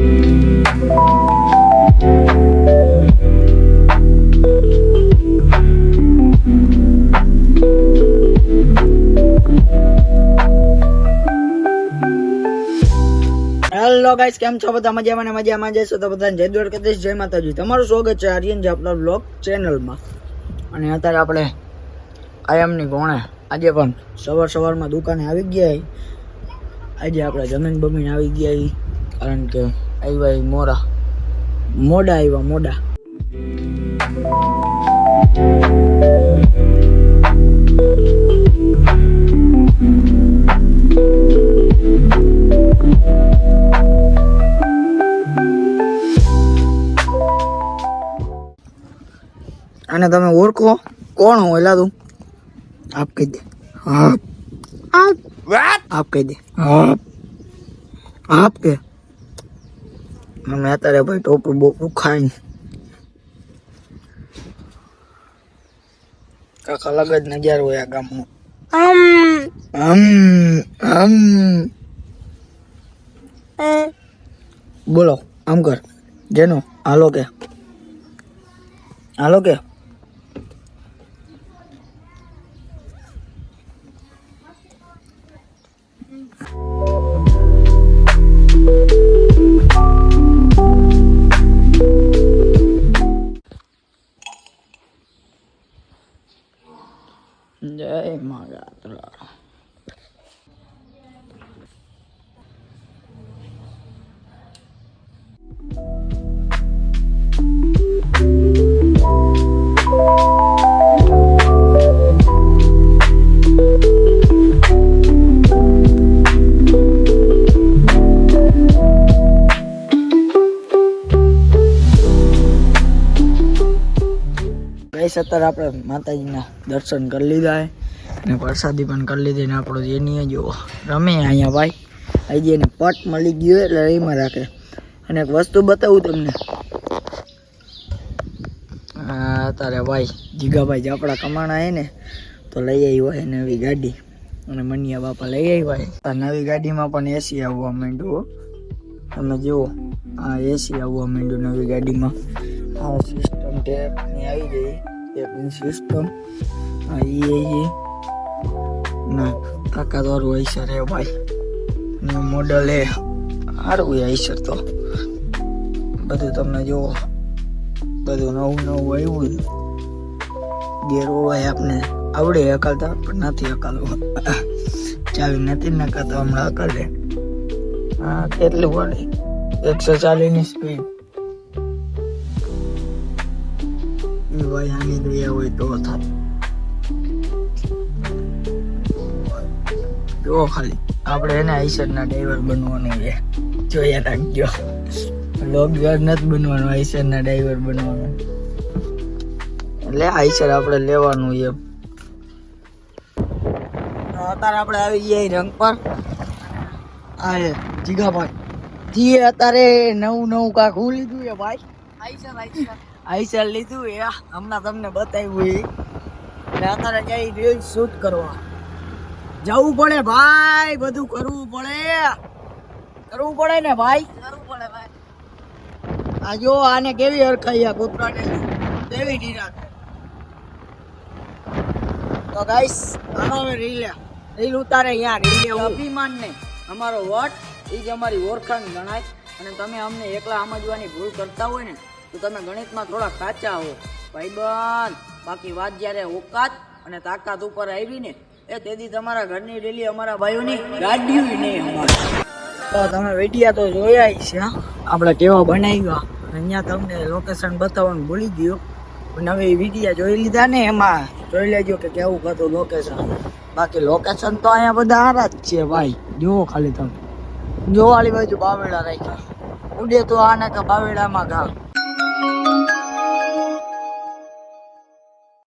Hello guys કેમ છો બધા મજામાં ને મજામાં જશો તો બધાને જય દ્વારકાધીશ, જય માતાજી તમારું સ્વાગત છે આર્યન જાપલા બ્લોગ ચેનલમાં અને અત્યારે આપણે કાયમની ગોણે આજે પણ સવાર સવારમાં દુકાને આવી ગયા. આજે આપણે જમીન બમીન આવી ગયા. કારણ કે આવ્યા એ મોરા. મોડા આવ્યા મોડા. અને તમે ઓળખો? કોણ હો એલા તું? આપ કહી દે. આપ. આપ કહી દે. આપ. આપ કે. મને અત્યારે ભાઈ ટોપું બોપું ખાઈ કાંક અલગ જ નજારો હોય આ ગામમાં. આમ આમ બોલો આમ કર. જેનો હાલો કે. હાલો કે. Emm, 啦 ગઈસ અત્યારે આપણે માતાજીના દર્શન કરી લીધા અને પ્રસાદી પણ કરી લીધી ને આપણો એની જો રમે અહીંયા ભાઈ. આજે એને પટ મળી ગયો એટલે એમાં રાખે. અને એક વસ્તુ બતાવું તમને. અત્યારે ભાઈ જીગાભાઈ જાપડા કમાણા હે ને, તો લઈ આવી હોય નવી ગાડી. અને મનિયા બાપા લઈ આવી હોય નવી ગાડીમાં પણ એસી આવવા માંડ્યું. તમે જુઓ, આ એસી આવવા માંડ્યું નવી ગાડીમાં. આ સિસ્ટમ ટેપની આવી ગઈ ટેપની સિસ્ટમ આ ઈ એ ના તાકાત વાળું આઈસર હે ભાઈ. ને મોડલ એ સારું આઈસર તો. બધું તમને જુઓ. બધું નવું નવું આવ્યું છે. ગેર હોય આપને આવડે હકાલતા પણ નથી હકાલવું ચાવી નથી નકાતા હમણાં હકાલે હા, કેટલું વળે? એકસો ચાલીસની સ્પીડ એ આની દયા હોય તો થાય. જો ખાલી, આપણે એને આઈસરના ડ્રાઈવર બનવાનું છે. જોયા રાખજો લોગ નથી બનવાનું, આઈસરના ડ્રાઈવર બનવાનું. એટલે આઈસર આપણે લેવાનું છે. અત્યારે આપણે આવી ગયા રંગ પર. આ જીગા જીગાભાઈ. જી, અત્યારે નવું નવું કાંક હું લીધું છે ભાઈ? Eicher Eicher. આઈસર લીધું એ હમણાં તમને બતાવ્યું એ. અત્યારે જઈ રીલ શૂટ કરવા. જવું પડે ભાઈ બધું કરવું પડે. કરવું પડે ને ભાઈ? કરવું પડે ભાઈ. આ જો આને કેવી હરખાઈ આ કૂતરાને? કેવી ઢીરા તો ગાઈસ આનો હવે રીલ રીલ ઉતારે યાર રીલ અભિમાન ને અમારો વટ. એ જ અમારી ઓળખાણ ગણાય. અને તમે અમને એકલા સમજવાની ભૂલ કરતા હોય ને તો તમે ગણિતમાં થોડા કાચા હો. ભાઈબંધ બાકી વાત જ્યારે ઓકાત અને તાકાત ઉપર આવી ને એ તેથી તમારા ઘરની રેલી અમારા ભાઈઓની ગાડી નહીં અમારે. તો તમે વેટિયા તો જોયા છે? આપણે કેવા બનાવ્યા. અહીંયા તમને લોકેશન બતાવવાનું ભૂલી ગયો. નવી વિડીયા જોઈ લીધા ને એમાં. જોઈ લેજો કે કેવું હતું લોકેશન બાકી લોકેશન તો અહીંયા બધા હારા જ છે ભાઈ. જુઓ ખાલી તમે. જોવાળી બાજુ બાવેડા રાખ્યા. ઉડે તો આને કે બાવેડામાં ઘા.